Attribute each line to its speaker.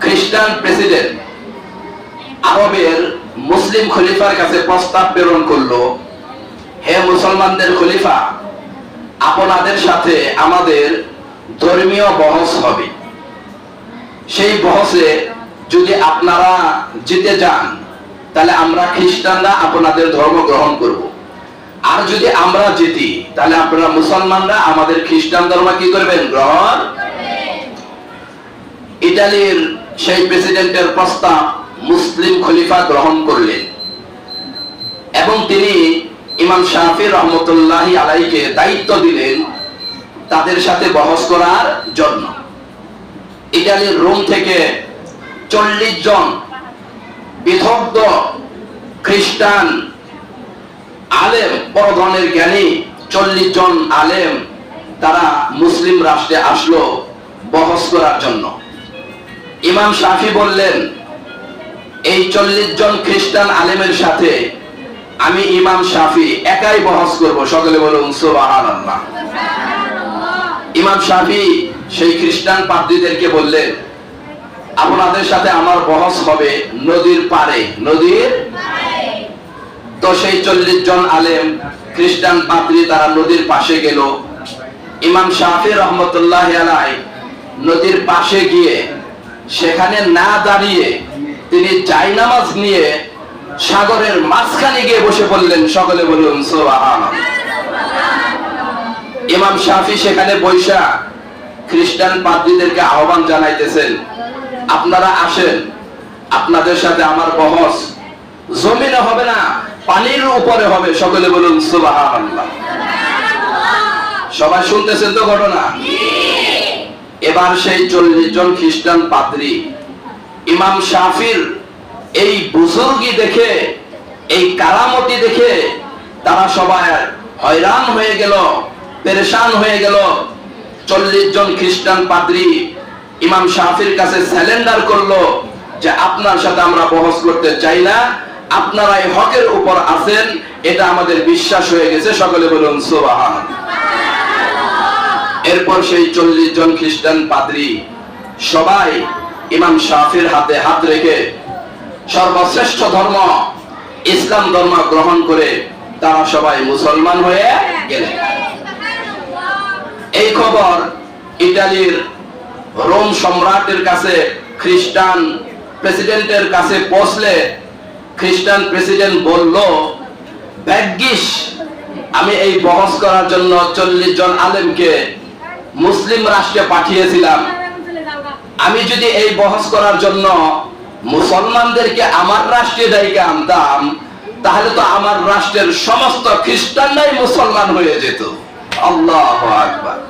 Speaker 1: খ্রিস্টান প্রেসিডেন্ট আরবের মুসলিম খলিফার কাছে প্রস্তাব প্রেরণ করল, হে মুসলমানদের খলিফা, আপনাদের সাথে আমাদের ধর্মীয় বহস হবে। সেই বহসে যদি আপনারা জিতে যান, তাহলে আমরা খ্রিস্টানরা আপনাদের ধর্ম গ্রহণ করব। আর যদি আমরা জিতি, তাহলে আপনারা মুসলমানরা আমাদের খ্রিস্টান ধর্ম কি করবেন? গ্রহণ ইটালির সেই প্রেসিডেন্টের প্রস্তাব মুসলিম খলিফা গ্রহণ করলেন। এবং তিনি ইমাম শাহি রহমতুল্লাহ আলাইকে দায়িত্ব দিলেন তাদের সাথে বহস করার জন্য। ইটালির রোম থেকে চল্লিশ জন বিধগ্ধ খ্রিস্টান আলেম, বড় ধরনের জ্ঞানী চল্লিশ জন আলেম, তারা মুসলিম রাষ্ট্রে আসলো বহস করার জন্য। ইমাম শাফি বললেন, এই চল্লিশ জন খ্রিস্টান আলেমের সাথে আমি ইমাম শাফি একাই বহস করব। সকলে বলুন ইমাম শাফি সেই খ্রিস্টান পাদ্রীদেরকে বললেন, আপনাদের সাথে আমার বহস হবে নদীর পারে নদীর তো সেই চল্লিশ জন আলেম, খ্রিস্টান পাদ্রী তারা নদীর পাশে গেল। ইমাম শাফি রহমতুল্লাহ আলাই নদীর পাশে গিয়ে সেখানে না দাঁড়িয়ে তিনি জায়নামাজ নিয়ে সাগরের মাঝখানে গিয়ে বসে পড়লেন। সকলে বলুন ইমাম শাফি সেখানে বৈশা খ্রিস্টান পাদ্রীদেরকে আহ্বান জানাইতেছেন, আপনারা আসেন, আপনাদের সাথে আমার বহস। জমিনে হবে না, পানির উপরে হবে। সকলে বলুন, সুবহানাল্লাহ। সবাই শুনতেছেন তো ঘটনা? এবার সেই চল্লিশ জন খ্রিস্টান পাদ্রী। ইমাম শাফির এই বুজুর্গি দেখে, এই কারামতি দেখে তারা সবাই হয়রান হয়ে গেল, পেরেশান হয়ে গেল। চল্লিশ জন খ্রিস্টান পাদ্রী ইমাম শাফির কাছে স্যালেন্ডার করল যে, আপনার সাথে আমরা বহস করতে চাই না, আপনারা এই হকের উপর আছেন, এটা আমাদের বিশ্বাস হয়ে গেছে। সকলে বলুন, সুবাহান এরপর সেই চল্লিশ জন খ্রিস্টান পাদ্রী সবাই ইমাম শাফির হাতে হাত রেখে সর্বশ্রেষ্ঠ ধর্ম, ইসলাম ধর্ম গ্রহণ করে তারা সবাই মুসলমান হয়ে গেলেন এই খবর ইটালির রোম সম্রাটের কাছে, খ্রিস্টান প্রেসিডেন্টের কাছে পৌঁছলে খ্রিস্টান প্রেসিডেন্ট বলল, ভাগ্যিস, আমি এই বহস করার জন্য চল্লিশ জন আলেমকে মুসলিম রাষ্ট্রে পাঠিয়েছিলাম। আমি যদি এই বহস করার জন্য মুসলমানদেরকে আমার রাষ্ট্রে দায়িকা আনতাম, তাহলে তো আমার রাষ্ট্রের সমস্ত খ্রিস্টানরাই মুসলমান হয়ে যেত। আল্লাহ আকবার।